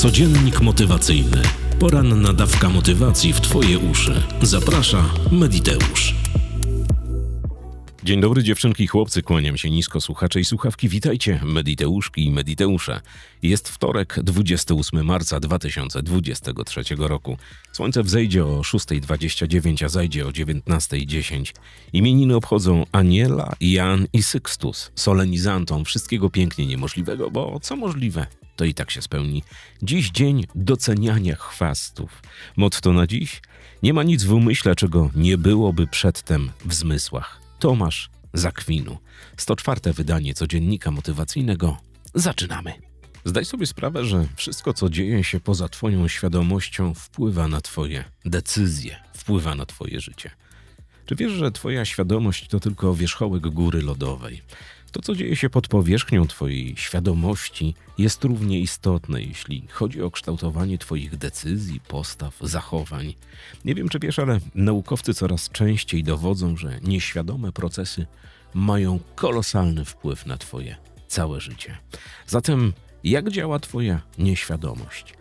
Codziennik motywacyjny. Poranna dawka motywacji w Twoje uszy. Zaprasza Mediteusz. Dzień dobry dziewczynki i chłopcy, kłaniam się nisko słuchacze i słuchawki. Witajcie, Mediteuszki i Mediteusze. Jest wtorek, 28 marca 2023 roku. Słońce wzejdzie o 6.29, a zajdzie o 19.10. Imieniny obchodzą Aniela, Jan i Sykstus, solenizantom wszystkiego pięknie niemożliwego, bo co możliwe, to i tak się spełni. Dziś dzień doceniania chwastów. Motto na dziś? Nie ma nic w umyśle, czego nie byłoby przedtem w zmysłach. Tomasz Zakwinu. 104. wydanie codziennika motywacyjnego. Zaczynamy. Zdaj sobie sprawę, że wszystko, co dzieje się poza Twoją świadomością, wpływa na Twoje decyzje, wpływa na Twoje życie. Czy wiesz, że Twoja świadomość to tylko wierzchołek góry lodowej? To, co dzieje się pod powierzchnią Twojej świadomości, jest równie istotne, jeśli chodzi o kształtowanie Twoich decyzji, postaw, zachowań. Nie wiem, czy wiesz, ale naukowcy coraz częściej dowodzą, że nieświadome procesy mają kolosalny wpływ na Twoje całe życie. Zatem, jak działa Twoja nieświadomość?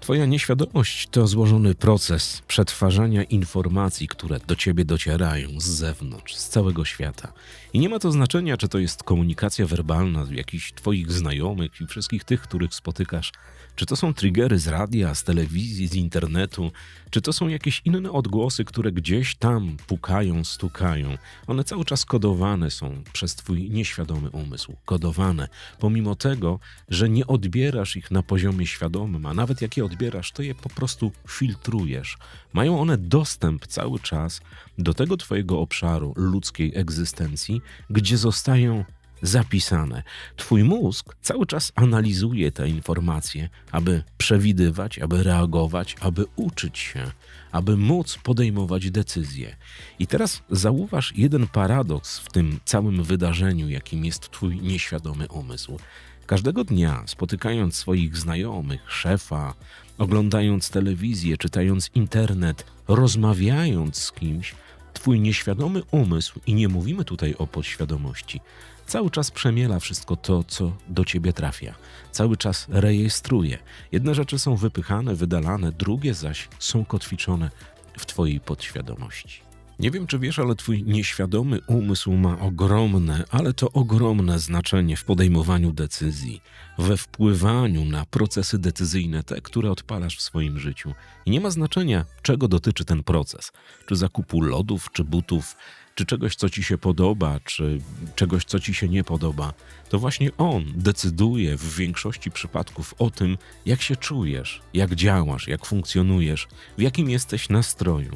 Twoja nieświadomość to złożony proces przetwarzania informacji, które do ciebie docierają z zewnątrz, z całego świata. I nie ma to znaczenia, czy to jest komunikacja werbalna jakichś Twoich znajomych i wszystkich tych, których spotykasz czy to są triggery z radia, z telewizji, z internetu, czy to są jakieś inne odgłosy, które gdzieś tam pukają, stukają. One cały czas kodowane są przez Twój nieświadomy umysł. Kodowane, pomimo tego, że nie odbierasz ich na poziomie świadomym, a nawet jak je odbierasz, to je po prostu filtrujesz. Mają one dostęp cały czas do tego Twojego obszaru ludzkiej egzystencji, gdzie zostają zapisane. Twój mózg cały czas analizuje te informacje, aby przewidywać, aby reagować, aby uczyć się, aby móc podejmować decyzje. I teraz zauważ jeden paradoks w tym całym wydarzeniu, jakim jest Twój nieświadomy umysł. Każdego dnia, spotykając swoich znajomych, szefa, oglądając telewizję, czytając internet, rozmawiając z kimś, Twój nieświadomy umysł, i nie mówimy tutaj o podświadomości, cały czas przemiela wszystko to, co do ciebie trafia. Cały czas rejestruje. Jedne rzeczy są wypychane, wydalane, drugie zaś są kotwiczone w twojej podświadomości. Nie wiem, czy wiesz, ale twój nieświadomy umysł ma ogromne, ale to ogromne znaczenie w podejmowaniu decyzji, we wpływaniu na procesy decyzyjne, te, które odpalasz w swoim życiu. I nie ma znaczenia, czego dotyczy ten proces. Czy zakupu lodów, czy butów, czy czegoś, co ci się podoba, czy czegoś, co ci się nie podoba, to właśnie on decyduje w większości przypadków o tym, jak się czujesz, jak działasz, jak funkcjonujesz, w jakim jesteś nastroju.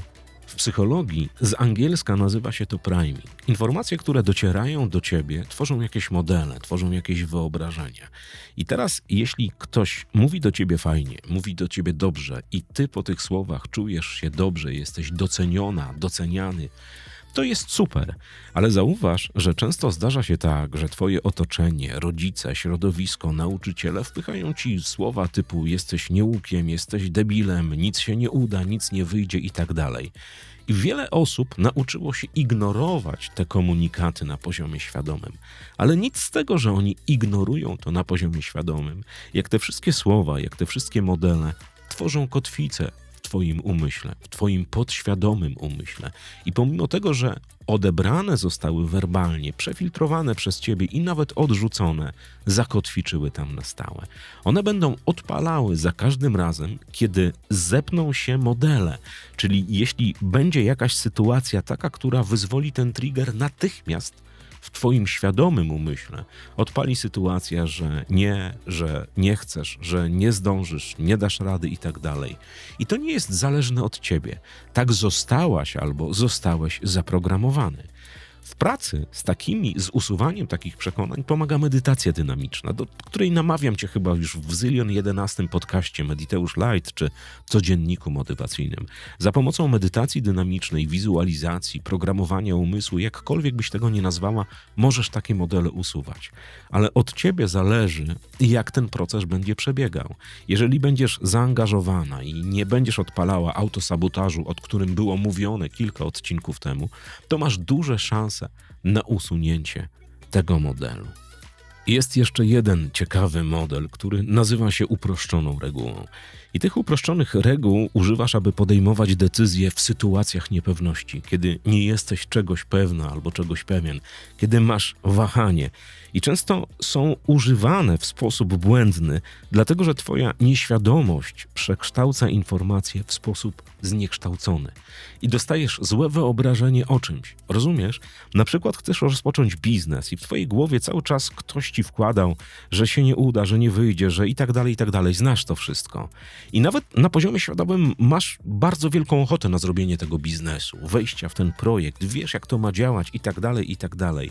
W psychologii z angielska nazywa się to priming. Informacje, które docierają do ciebie, tworzą jakieś modele, tworzą jakieś wyobrażenia. I teraz, jeśli ktoś mówi do ciebie fajnie, mówi do ciebie dobrze, i ty po tych słowach czujesz się dobrze, jesteś doceniona, doceniany, to jest super, ale zauważ, że często zdarza się tak, że twoje otoczenie, rodzice, środowisko, nauczyciele wpychają ci słowa typu jesteś nieukiem, jesteś debilem, nic się nie uda, nic nie wyjdzie i tak dalej. I wiele osób nauczyło się ignorować te komunikaty na poziomie świadomym. Ale nic z tego, że oni ignorują to na poziomie świadomym. Jak te wszystkie słowa, jak te wszystkie modele tworzą kotwicę Twoim umyśle, w Twoim podświadomym umyśle. I pomimo tego, że odebrane zostały werbalnie, przefiltrowane przez Ciebie i nawet odrzucone, zakotwiczyły tam na stałe. One będą odpalały za każdym razem, kiedy zepną się modele. Czyli jeśli będzie jakaś sytuacja taka, która wyzwoli ten trigger natychmiast, w Twoim świadomym umyśle odpali sytuacja, że nie, że nie chcesz, że nie zdążysz, nie dasz rady i tak dalej. I to nie jest zależne od Ciebie. Tak zostałaś albo zostałeś zaprogramowany. W pracy z takimi, z usuwaniem takich przekonań pomaga medytacja dynamiczna, do której namawiam cię chyba już w zylion 11 podcaście Mediteusz Light czy codzienniku motywacyjnym. Za pomocą medytacji dynamicznej, wizualizacji, programowania umysłu, jakkolwiek byś tego nie nazwała, możesz takie modele usuwać. Ale od ciebie zależy, jak ten proces będzie przebiegał. Jeżeli będziesz zaangażowana i nie będziesz odpalała autosabotażu, o którym było mówione kilka odcinków temu, to masz duże szanse na usunięcie tego modelu. Jest jeszcze jeden ciekawy model, który nazywa się uproszczoną regułą. I tych uproszczonych reguł używasz, aby podejmować decyzje w sytuacjach niepewności, kiedy nie jesteś czegoś pewna albo czegoś pewien, kiedy masz wahanie. I często są używane w sposób błędny, dlatego że Twoja nieświadomość przekształca informacje w sposób zniekształcony. I dostajesz złe wyobrażenie o czymś. Rozumiesz? Na przykład chcesz rozpocząć biznes i w Twojej głowie cały czas ktoś ci wkładał, że się nie uda, że nie wyjdzie, że i tak dalej, i tak dalej. Znasz to wszystko. I nawet na poziomie świadomym masz bardzo wielką ochotę na zrobienie tego biznesu, wejścia w ten projekt, wiesz jak to ma działać i tak dalej, i tak dalej.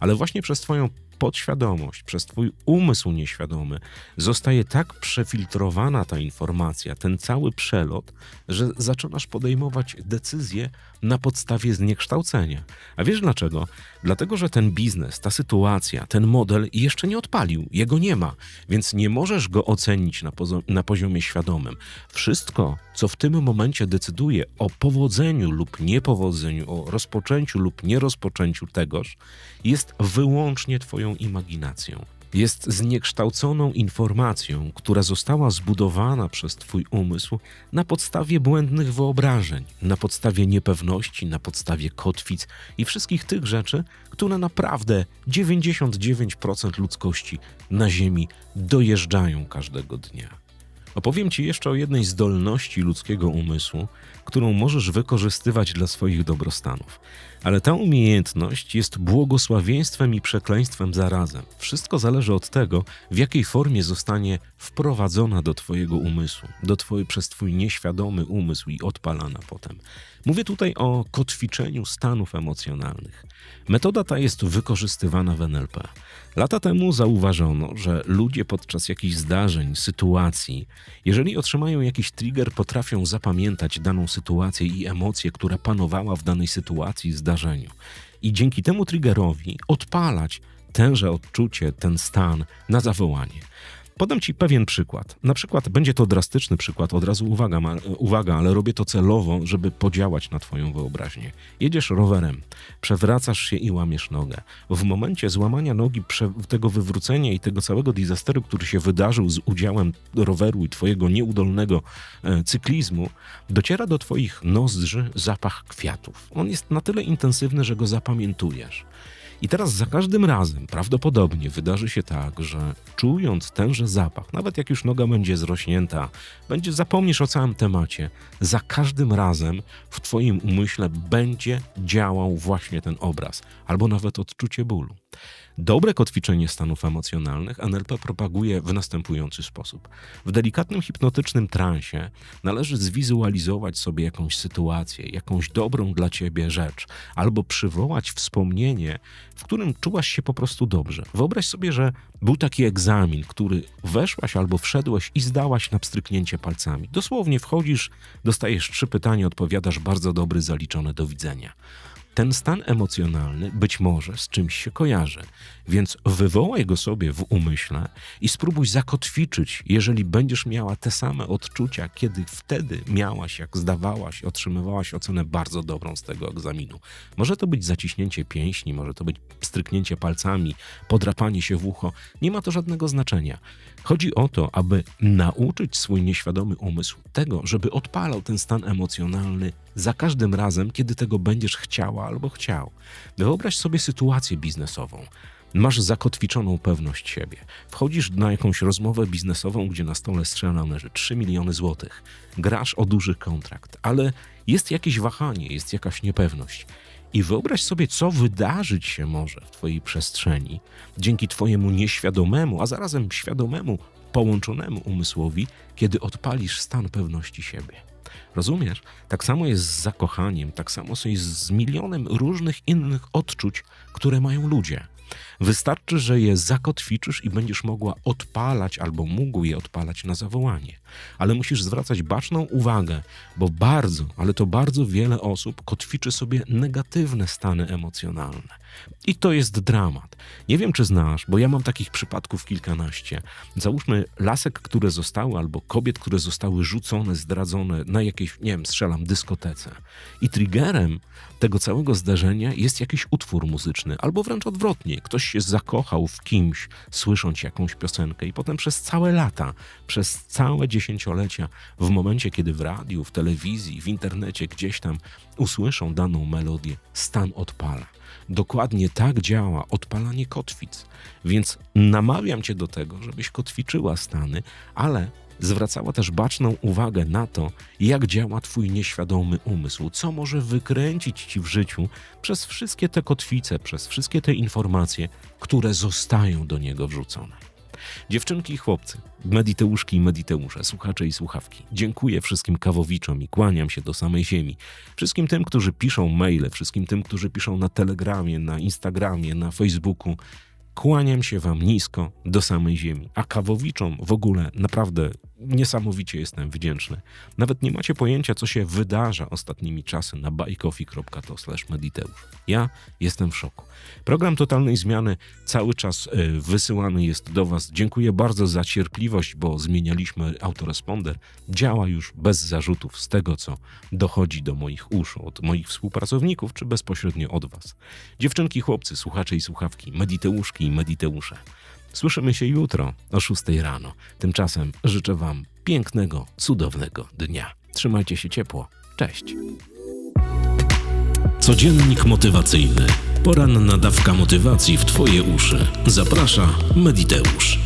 Ale właśnie przez Twoją podświadomość, przez Twój umysł nieświadomy zostaje tak przefiltrowana ta informacja, ten cały przelot, że zaczynasz podejmować decyzje na podstawie zniekształcenia. A wiesz dlaczego? Dlatego, że ten biznes, ta sytuacja, ten model jeszcze nie odpalił, jego nie ma, więc nie możesz go ocenić na, na poziomie świadomym. Wszystko, co w tym momencie decyduje o powodzeniu lub niepowodzeniu, o rozpoczęciu lub nierozpoczęciu tegoż, jest wyłącznie Twoją imaginacją jest zniekształconą informacją, która została zbudowana przez Twój umysł na podstawie błędnych wyobrażeń, na podstawie niepewności, na podstawie kotwic i wszystkich tych rzeczy, które naprawdę 99% ludzkości na Ziemi dojeżdżają każdego dnia. Opowiem Ci jeszcze o jednej zdolności ludzkiego umysłu, którą możesz wykorzystywać dla swoich dobrostanów. Ale ta umiejętność jest błogosławieństwem i przekleństwem zarazem. Wszystko zależy od tego, w jakiej formie zostanie wprowadzona do Twojego umysłu, do twoj, przez Twój nieświadomy umysł i odpalana potem. Mówię tutaj o kotwiczeniu stanów emocjonalnych. Metoda ta jest wykorzystywana w NLP. Lata temu zauważono, że ludzie podczas jakichś zdarzeń, sytuacji, jeżeli otrzymają jakiś trigger, potrafią zapamiętać daną sytuację i emocję, która panowała w danej sytuacji, zdarzeniu. I dzięki temu triggerowi odpalać tenże odczucie, ten stan na zawołanie. Podam Ci pewien przykład. Na przykład będzie to drastyczny przykład, od razu uwaga, ma, uwaga, ale robię to celowo, żeby podziałać na Twoją wyobraźnię. Jedziesz rowerem, przewracasz się i łamiesz nogę. W momencie złamania nogi, tego wywrócenia i tego całego disasteru, który się wydarzył z udziałem roweru i Twojego nieudolnego e, cyklizmu, dociera do Twoich nozdrzy zapach kwiatów. On jest na tyle intensywny, że go zapamiętujesz. I teraz za każdym razem prawdopodobnie wydarzy się tak, że czując tenże zapach, nawet jak już noga będzie zrośnięta, będzie zapomnisz o całym temacie, za każdym razem w Twoim umyśle będzie działał właśnie ten obraz, albo nawet odczucie bólu. Dobre kotwiczenie stanów emocjonalnych NLP propaguje w następujący sposób. W delikatnym hipnotycznym transie należy zwizualizować sobie jakąś sytuację, jakąś dobrą dla ciebie rzecz, albo przywołać wspomnienie, w którym czułaś się po prostu dobrze. Wyobraź sobie, że był taki egzamin, który weszłaś albo wszedłeś i zdałaś na pstryknięcie palcami. Dosłownie wchodzisz, dostajesz trzy pytania, odpowiadasz bardzo dobry, zaliczone do widzenia ten stan emocjonalny być może z czymś się kojarzy. Więc wywołaj go sobie w umyśle i spróbuj zakotwiczyć, jeżeli będziesz miała te same odczucia, kiedy wtedy miałaś, jak zdawałaś, otrzymywałaś ocenę bardzo dobrą z tego egzaminu. Może to być zaciśnięcie pięśni, może to być stryknięcie palcami, podrapanie się w ucho. Nie ma to żadnego znaczenia. Chodzi o to, aby nauczyć swój nieświadomy umysł tego, żeby odpalał ten stan emocjonalny za każdym razem, kiedy tego będziesz chciała albo chciał. Wyobraź sobie sytuację biznesową. Masz zakotwiczoną pewność siebie. Wchodzisz na jakąś rozmowę biznesową, gdzie na stole strzela leży 3 miliony złotych. Grasz o duży kontrakt, ale jest jakieś wahanie, jest jakaś niepewność. I wyobraź sobie, co wydarzyć się może w Twojej przestrzeni dzięki Twojemu nieświadomemu, a zarazem świadomemu, połączonemu umysłowi, kiedy odpalisz stan pewności siebie. Rozumiesz? Tak samo jest z zakochaniem, tak samo jest z milionem różnych innych odczuć, które mają ludzie. Wystarczy, że je zakotwiczysz i będziesz mogła odpalać albo mógł je odpalać na zawołanie. Ale musisz zwracać baczną uwagę, bo bardzo, ale to bardzo wiele osób kotwiczy sobie negatywne stany emocjonalne. I to jest dramat. Nie wiem, czy znasz, bo ja mam takich przypadków kilkanaście. Załóżmy lasek, które zostały, albo kobiet, które zostały rzucone, zdradzone na jakiejś, nie wiem, strzelam, dyskotece. I triggerem tego całego zdarzenia jest jakiś utwór muzyczny, albo wręcz odwrotnie. Ktoś się zakochał w kimś, słysząc jakąś piosenkę, i potem przez całe lata, przez całe dziesięciolecia, w momencie, kiedy w radiu, w telewizji, w internecie gdzieś tam usłyszą daną melodię, stan odpala. Dokładnie tak działa odpalanie kotwic. Więc namawiam cię do tego, żebyś kotwiczyła stany, ale zwracała też baczną uwagę na to, jak działa Twój nieświadomy umysł, co może wykręcić Ci w życiu przez wszystkie te kotwice, przez wszystkie te informacje, które zostają do niego wrzucone. Dziewczynki i chłopcy, mediteuszki i mediteusze, słuchacze i słuchawki, dziękuję wszystkim kawowiczom i kłaniam się do samej ziemi. Wszystkim tym, którzy piszą maile, wszystkim tym, którzy piszą na Telegramie, na Instagramie, na Facebooku. Kłaniam się Wam nisko do samej ziemi, a kawowiczom w ogóle naprawdę niesamowicie jestem wdzięczny. Nawet nie macie pojęcia, co się wydarza ostatnimi czasy na bajkofi.to mediteusz. Ja jestem w szoku. Program Totalnej Zmiany cały czas e, wysyłany jest do Was. Dziękuję bardzo za cierpliwość, bo zmienialiśmy autoresponder. Działa już bez zarzutów z tego, co dochodzi do moich uszu, od moich współpracowników, czy bezpośrednio od Was. Dziewczynki, chłopcy, słuchacze i słuchawki, mediteuszki i mediteusze. Słyszymy się jutro o 6 rano. Tymczasem życzę Wam pięknego, cudownego dnia. Trzymajcie się ciepło. Cześć. Codziennik motywacyjny. Poranna dawka motywacji w Twoje uszy. Zaprasza Mediteusz.